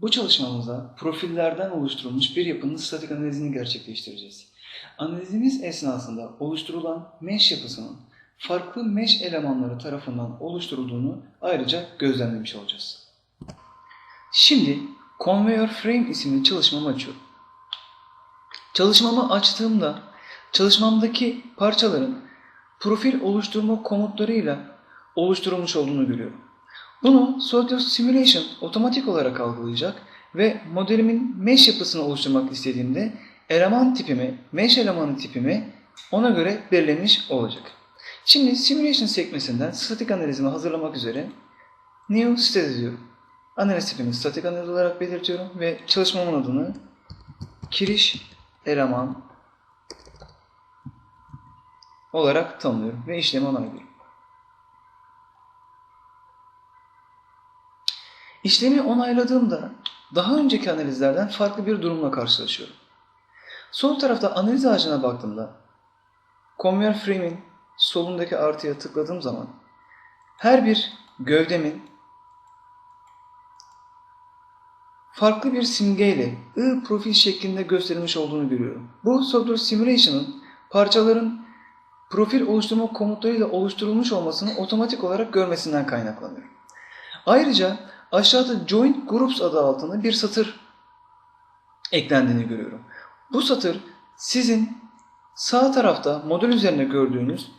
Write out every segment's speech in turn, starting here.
Bu çalışmamızda profillerden oluşturulmuş bir yapının statik analizini gerçekleştireceğiz. Analizimiz esnasında oluşturulan mesh yapısının farklı mesh elemanları tarafından oluşturulduğunu ayrıca gözlemlemiş olacağız. Şimdi Conveyor Frame isimli çalışmamı açıyorum. Çalışmamı açtığımda çalışmamdaki parçaların profil oluşturma komutlarıyla oluşturulmuş olduğunu görüyorum. Bunu SolidWorks Simulation otomatik olarak algılayacak ve modelimin mesh yapısını oluşturmak istediğimde eleman tipimi, mesh elemanı tipimi ona göre belirlenmiş olacak. Şimdi Simulation sekmesinden statik analizimi hazırlamak üzere New State diyorum. Analiz tipini statik analiz olarak belirtiyorum ve çalışmamın adını kiriş eleman olarak tanımlıyorum ve işlemi onaylıyorum. İşlemi onayladığımda daha önceki analizlerden farklı bir durumla karşılaşıyorum. Sol tarafta analiz ağacına baktığımda Conveyor Frame'in solundaki artıya tıkladığım zaman her bir gövdemin farklı bir simgeyle I profil şeklinde gösterilmiş olduğunu görüyorum. Bu Software Simulation'ın parçaların profil oluşturma komutlarıyla oluşturulmuş olmasını otomatik olarak görmesinden kaynaklanıyor. Ayrıca aşağıda Joint Groups adı altında bir satır eklendiğini görüyorum. Bu satır sizin sağ tarafta model üzerinde gördüğünüz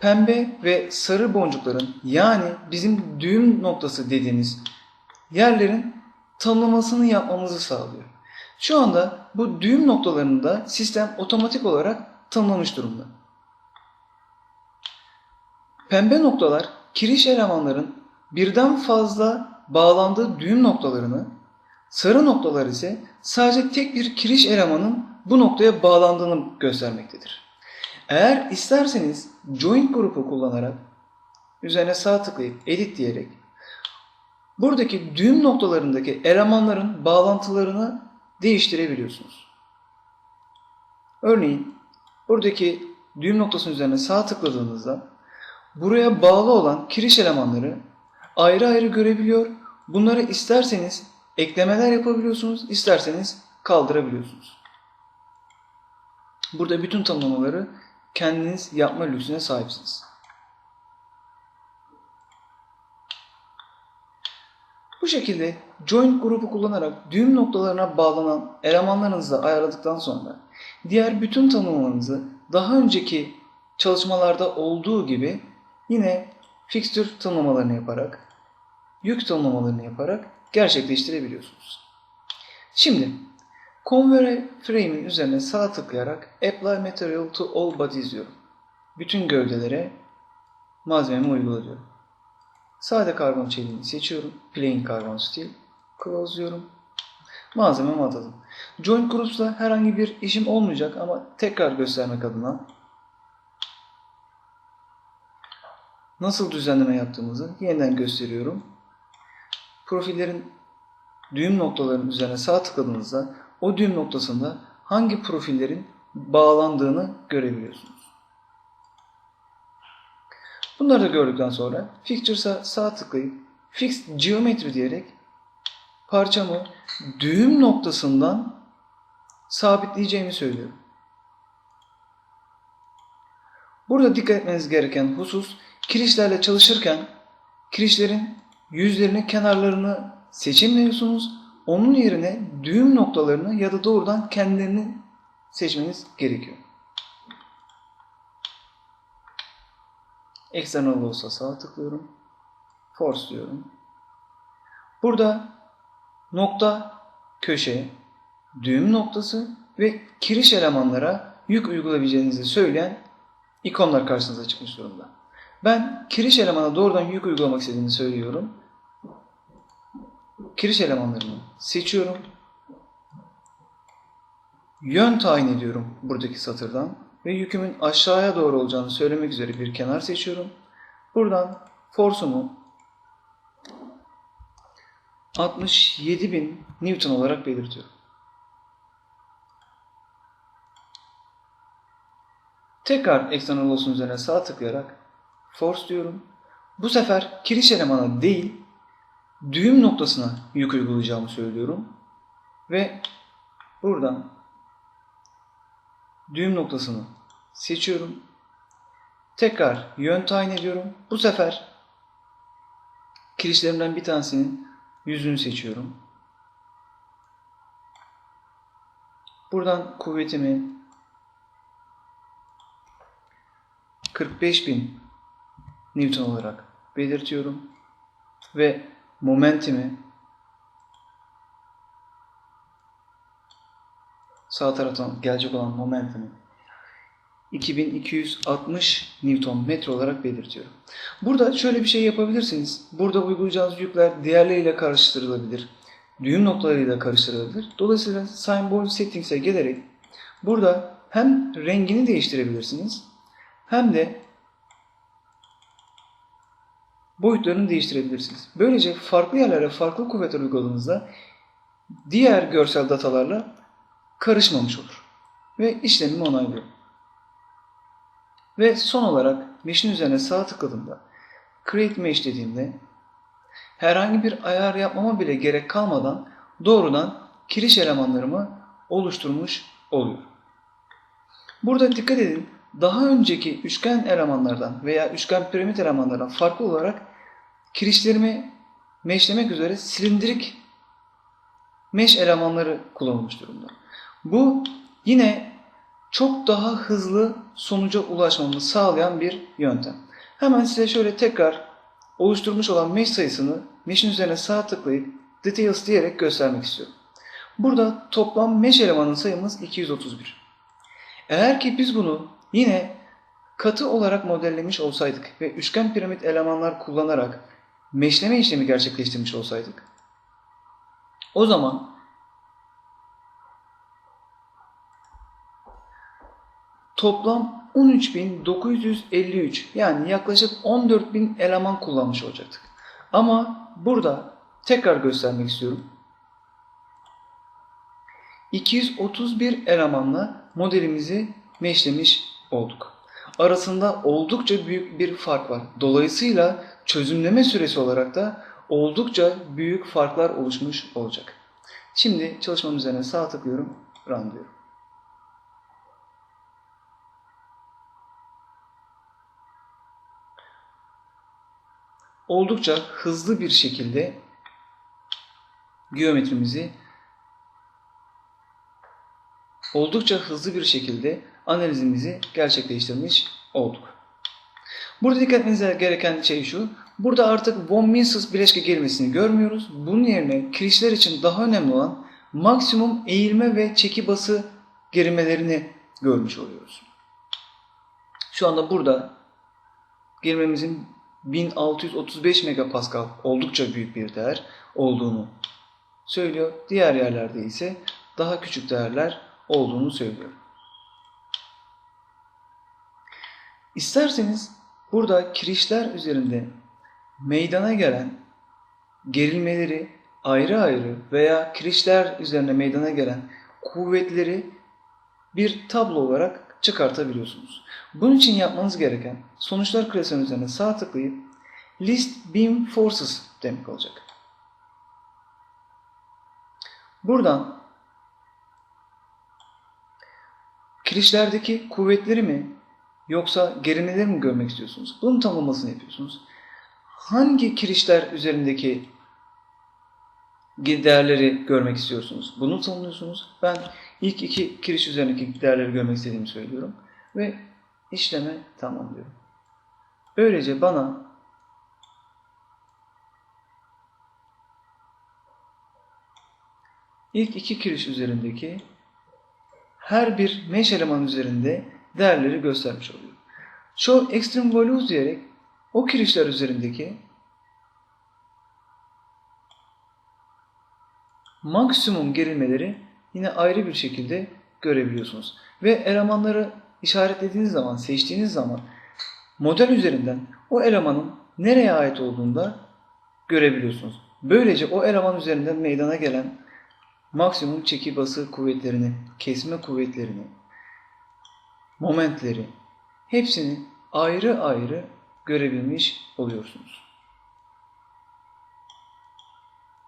pembe ve sarı boncukların yani bizim düğüm noktası dediğimiz yerlerin tanımlamasını yapmamızı sağlıyor. Şu anda bu düğüm noktalarını da sistem otomatik olarak tanımlamış durumda. Pembe noktalar kiriş elemanların birden fazla bağlandığı düğüm noktalarını, sarı noktalar ise sadece tek bir kiriş elemanın bu noktaya bağlandığını göstermektedir. Eğer isterseniz joint grubu kullanarak üzerine sağ tıklayıp edit diyerek buradaki düğüm noktalarındaki elemanların bağlantılarını değiştirebiliyorsunuz. Örneğin buradaki düğüm noktasının üzerine sağ tıkladığınızda buraya bağlı olan kiriş elemanları ayrı ayrı görebiliyor. Bunları isterseniz eklemeler yapabiliyorsunuz, isterseniz kaldırabiliyorsunuz. Burada bütün tanımlamaları kendiniz yapma lüksüne sahipsiniz. Bu şekilde joint grubu kullanarak düğüm noktalarına bağlanan elemanlarınızı ayarladıktan sonra diğer bütün tanımlamanızı daha önceki çalışmalarda olduğu gibi yine fixture tanımlamalarını yaparak, yük tanımlamalarını yaparak gerçekleştirebiliyorsunuz. Şimdi Convert Frame'in üzerine sağ tıklayarak Apply Material to All Bodies diyorum. Bütün gövdelere malzememi uyguluyorum. Sade karbon çeliğini seçiyorum. Plain karbon steel. Close diyorum. Malzememi atadım. Joint Groups'la herhangi bir işim olmayacak ama tekrar göstermek adına nasıl düzenleme yaptığımızı yeniden gösteriyorum. Profillerin düğüm noktalarının üzerine sağ tıkladığınızda o düğüm noktasında hangi profillerin bağlandığını görebiliyorsunuz. Bunları da gördükten sonra Fixtures'a sağ tıklayıp Fix Geometry diyerek parçamı düğüm noktasından sabitleyeceğimi söylüyorum. Burada dikkat etmeniz gereken husus kirişlerle çalışırken kirişlerin yüzlerini, kenarlarını seçemiyorsunuz. Onun yerine düğüm noktalarını ya da doğrudan kendilerini seçmeniz gerekiyor. External olsa sağa tıklıyorum. Force diyorum. Burada nokta, köşe, düğüm noktası ve kiriş elemanlara yük uygulayabileceğinizi söyleyen ikonlar karşınıza çıkmış durumda. Ben kiriş elemana doğrudan yük uygulamak istediğimi söylüyorum. Kiriş elemanlarını seçiyorum. Yön tayin ediyorum buradaki satırdan ve yükümün aşağıya doğru olacağını söylemek üzere bir kenar seçiyorum. Buradan force'umu 67.000 Newton olarak belirtiyorum. Tekrar external olsun üzerine sağ tıklayarak force diyorum. Bu sefer kiriş elemana değil düğüm noktasına yük uygulayacağımı söylüyorum. Ve buradan düğüm noktasını seçiyorum. Tekrar yön tayin ediyorum. Bu sefer kirişlerimden bir tanesinin yüzünü seçiyorum. Buradan kuvvetimi 45.000 Newton olarak belirtiyorum ve momentimi sağ taraftan gelecek olan momentimi 2260 Newton metre olarak belirtiyorum. Burada şöyle bir şey yapabilirsiniz. Burada uygulayacağınız yükler diğerleriyle karıştırılabilir. Düğüm noktalarıyla karıştırılabilir. Dolayısıyla Symbol Settings'e gelerek burada hem rengini değiştirebilirsiniz hem de boyutlarını değiştirebilirsiniz. Böylece farklı yerlere farklı kuvvetler uyguladığınızda diğer görsel datalarla karışmamış olur. Ve işlemimi onaylıyorum. Ve son olarak mesh'in üzerine sağ tıkladığımda Create Mesh dediğimde herhangi bir ayar yapmama bile gerek kalmadan doğrudan kiriş elemanlarımı oluşturmuş oluyor. Burada dikkat edin daha önceki üçgen elemanlardan veya üçgen piramit elemanlardan farklı olarak kirişlerimi meşlemek üzere silindirik mesh elemanları kullanılmış durumda. Bu yine çok daha hızlı sonuca ulaşmamı sağlayan bir yöntem. Hemen size şöyle tekrar oluşturmuş olan mesh sayısını mesh'in üzerine sağ tıklayıp details diyerek göstermek istiyorum. Burada toplam mesh elemanın sayımız 231. Eğer ki biz bunu yine katı olarak modellemiş olsaydık ve üçgen piramit elemanlar kullanarak meşleme işlemi gerçekleştirmiş olsaydık o zaman toplam 13.953 yani yaklaşık 14.000 eleman kullanmış olacaktık. Ama burada tekrar göstermek istiyorum. 231 elemanla modelimizi meşlemiş olduk. Arasında oldukça büyük bir fark var. Dolayısıyla çözümleme süresi olarak da oldukça büyük farklar oluşmuş olacak. Şimdi çalışmam üzerine sağ tıklıyorum, run diyorum. Oldukça hızlı bir şekilde geometrimizi oldukça hızlı bir şekilde analizimizi gerçekleştirmiş olduk. Burada dikkat gereken şey şu. Burada artık von Mises bileşke gerilmesini görmüyoruz. Bunun yerine kirişler için daha önemli olan maksimum eğilme ve çeki bası gerilmelerini görmüş oluyoruz. Şu anda burada gerilmemizin 1635 megapascal oldukça büyük bir değer olduğunu söylüyor. Diğer yerlerde ise daha küçük değerler olduğunu söylüyor. İsterseniz burada kirişler üzerinde meydana gelen gerilmeleri ayrı ayrı veya kirişler üzerine meydana gelen kuvvetleri bir tablo olarak çıkartabiliyorsunuz. Bunun için yapmanız gereken sonuçlar klasörü üzerine sağ tıklayıp List Beam Forces demek olacak. Buradan kirişlerdeki kuvvetleri mi yoksa gerimeleri mi görmek istiyorsunuz? Bunun tanımlamasını yapıyorsunuz. Hangi kirişler üzerindeki değerleri görmek istiyorsunuz? Bunu tanımlıyorsunuz. Ben ilk iki kiriş üzerindeki değerleri görmek istediğimi söylüyorum. Ve işleme tamamlıyorum. Böylece bana ilk iki kiriş üzerindeki her bir mesh eleman üzerinde değerleri göstermiş oluyor. Show extreme values diyerek o kirişler üzerindeki maksimum gerilmeleri yine ayrı bir şekilde görebiliyorsunuz. Ve elemanları işaretlediğiniz zaman, seçtiğiniz zaman model üzerinden o elemanın nereye ait olduğunu da görebiliyorsunuz. Böylece o eleman üzerinden meydana gelen maksimum çeki bası kuvvetlerini, kesme kuvvetlerini, momentleri hepsini ayrı ayrı görebilmiş oluyorsunuz.